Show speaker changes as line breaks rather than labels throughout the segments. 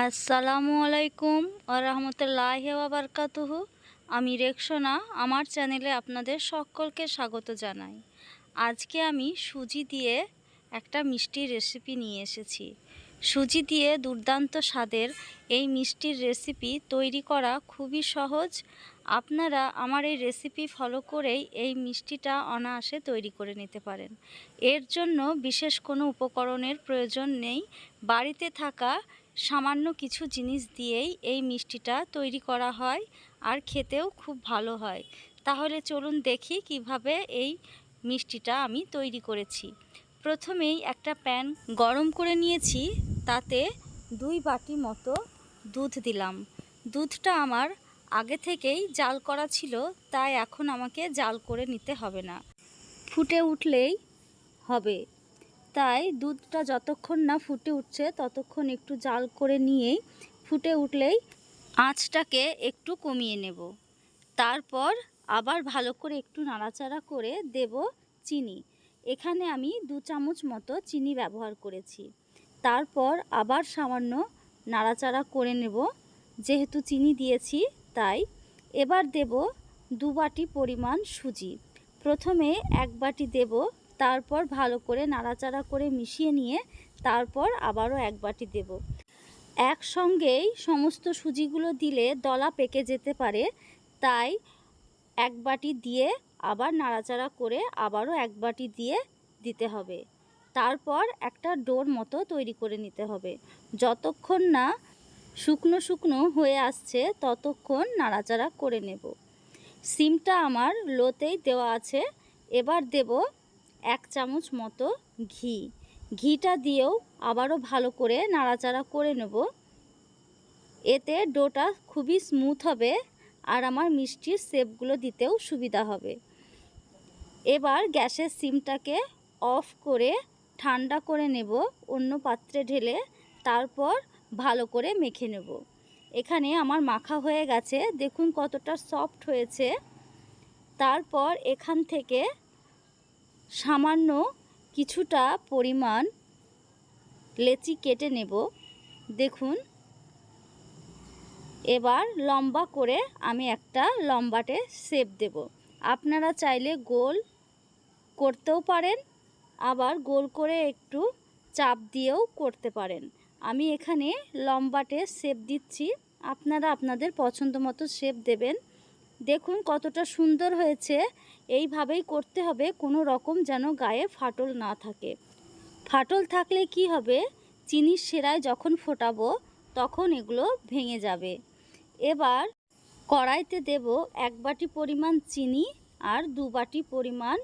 আসসালামু আলাইকুম আরহামতুল্লাহ বারকাতুহু। আমি রেকসোনা আমার চ্যানেলে আপনাদের সকলকে স্বাগত জানাই। আজকে আমি সুজি দিয়ে একটা মিষ্টির রেসিপি নিয়ে এসেছি। সুজি দিয়ে দুর্দান্ত স্বাদের এই মিষ্টির রেসিপি তৈরি করা খুবই সহজ। আপনারা আমার এই রেসিপি ফলো করেই এই মিষ্টিটা অনায়াসে তৈরি করে নিতে পারেন। এর জন্য বিশেষ কোনো উপকরণের প্রয়োজন নেই। বাড়িতে থাকা সামান্য কিছু জিনিস দিয়েই এই মিষ্টিটা তৈরি করা হয় আর খেতেও খুব ভালো হয়। তাহলে চলুন দেখি কীভাবে এই মিষ্টিটা আমি তৈরি করেছি। প্রথমেই একটা প্যান গরম করে নিয়েছি, তাতে দুই বাটি মতো দুধ দিলাম। দুধটা আমার আগে থেকেই জাল করা ছিল, তাই এখন আমাকে জাল করে নিতে হবে না। ফুটে উঠলেই হবে। তাই দুধটা যতক্ষণ না ফুটে উঠছে, ততক্ষণ একটু জাল করে নিয়েই ফুটে উঠলেই আঁচটাকে একটু কমিয়ে নেব। তারপর আবার ভালো করে একটু নাড়াচাড়া করে দেব চিনি। এখানে আমি দু চামচ মতো চিনি ব্যবহার করেছি। তারপর আবার সামান্য নাড়াচাড়া করে নেব। যেহেতু চিনি দিয়েছি, তাই এবার দেব দু বাটি পরিমাণ সুজি। প্রথমে এক বাটি দেব তারপর ভালো করে নাড়াচাড়া করে মিশিয়ে নিয়ে তারপর আবারও এক বাটি দেব। একসঙ্গেই সমস্ত সুজিগুলো দিলে দলা পেকে যেতে পারে, তাই এক বাটি দিয়ে আবার নাড়াচাড়া করে আবারও এক বাটি দিয়ে দিতে হবে। তারপর একটা ডোর মতো তৈরি করে নিতে হবে। যতক্ষণ না শুকনো শুকনো হয়ে আসছে, ততক্ষণ নাড়াচাড়া করে নেব। সিমটা আমার লোতেই দেওয়া আছে। এবার দেব এক চামচ মতো ঘি। ঘিটা দিয়েও আবারও ভালো করে নাড়াচাড়া করে নেব। এতে ডোটা খুবই স্মুথ হবে আর আমার মিষ্টির শেপগুলো দিতেও সুবিধা হবে। এবার গ্যাসের সিমটাকে অফ করে ঠান্ডা করে নেব, অন্য পাত্রে ঢেলে তারপর ভালো করে মেখে নেব। এখানে আমার মাখা হয়ে গেছে, দেখুন কতটা সফট হয়েছে। তারপর এখান থেকে সামান্য কিছুটা পরিমাণ লেচি কেটে নেব। দেখুন। এবার লম্বা করে আমি একটা লম্বাটে সেপ দেব। আপনারা চাইলে গোল করতেও পারেন, আবার গোল করে একটু চাপ দিয়েও করতে পারেন। আমি এখানে লম্বাটে শেপ দিচ্ছি। আপনারা আপনাদের পছন্দ মতো শেপ দেবেন। দেখুন কতটা সুন্দর হয়েছে। এইভাবেই করতে হবে, কোনো রকম যেন গায়ে ফাটল না থাকে। ফাটল থাকলে কি হবে? চিনির সেরায় যখন ফোটাবো, তখন এগুলো ভেঙে যাবে। এবার কড়াইতে দেব এক বাটি পরিমাণ চিনি আর দু বাটি পরিমাণ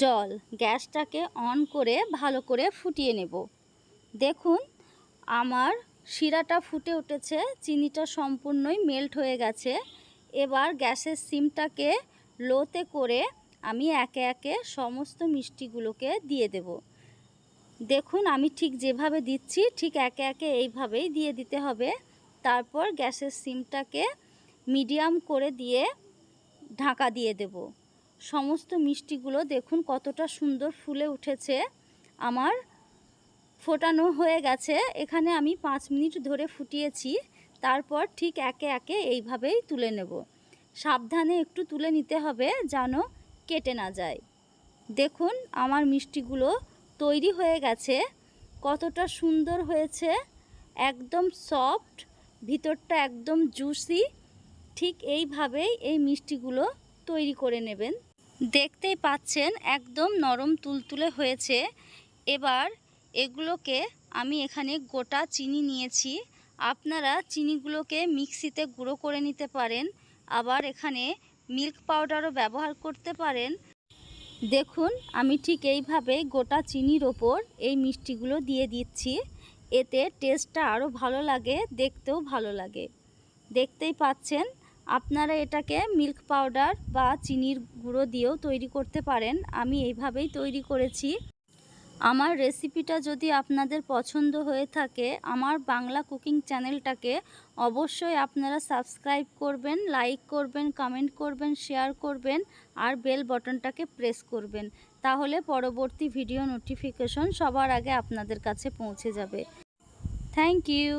জল। গ্যাসটাকে অন করে ভালো করে ফুটিয়ে নেব। দেখুন, আমার শিরাটা ফুটে উঠেছে, চিনিটা সম্পূর্ণই মেল্ট হয়ে গেছে। এবার গ্যাসের সিমটাকে লোতে করে আমি একে একে সমস্ত মিষ্টিগুলোকে দিয়ে দেব। দেখুন, আমি ঠিক যেভাবে দিচ্ছি, ঠিক একে একে এইভাবেই দিয়ে দিতে হবে। তারপর গ্যাসের সিমটাকে মিডিয়াম করে দিয়ে ঢাকা দিয়ে দেব। সমস্ত মিষ্টিগুলো দেখুন কতটা সুন্দর ফুলে উঠেছে। আমার ফোটানো হয়ে গেছে। এখানে আমি পাঁচ মিনিট ধরে ফুটিয়েছি। তারপর ঠিক একে একে এইভাবেই তুলে নেব। সাবধানে একটু তুলে নিতে হবে যেন কেটে না যায়। দেখুন, আমার মিষ্টিগুলো তৈরি হয়ে গেছে। কতটা সুন্দর হয়েছে। একদম সফট, ভিতরটা একদম জুসি। ঠিক এইভাবেই এই মিষ্টিগুলো তৈরি করে নেবেন। দেখতেই পাচ্ছেন, একদম নরম তুলতুলে হয়েছে। এবার এগুলোকে আমি এখানে গোটা চিনি নিয়েছি। আপনারা চিনিগুলোকে মিক্সিতে গুঁড়ো করে নিতে পারেন, আবার এখানে মিল্ক পাউডারও ব্যবহার করতে পারেন। দেখুন, আমি ঠিক এইভাবে গোটা চিনির ওপর এই মিষ্টিগুলো দিয়ে দিচ্ছি। এতে টেস্টটা আরও ভালো লাগে, দেখতেও ভালো লাগে। দেখতেই পাচ্ছেন, আপনারা এটাকে মিল্ক পাউডার বা চিনির গুঁড়ো দিয়েও তৈরি করতে পারেন। আমি এইভাবেই তৈরি করেছি। আমার রেসিপিটা যদি আপনাদের পছন্দ হয়ে থাকে, আমার বাংলা কুকিং চ্যানেলটাকে অবশ্যই আপনারা সাবস্ক্রাইব করবেন লাইক করবেন কমেন্ট করবেন শেয়ার করবেন, আর বেল বটনটাকে প্রেস করবেন। তাহলে পরবর্তী ভিডিও নোটিফিকেশন সবার আগে আপনাদের কাছে পৌঁছে যাবে। Thank you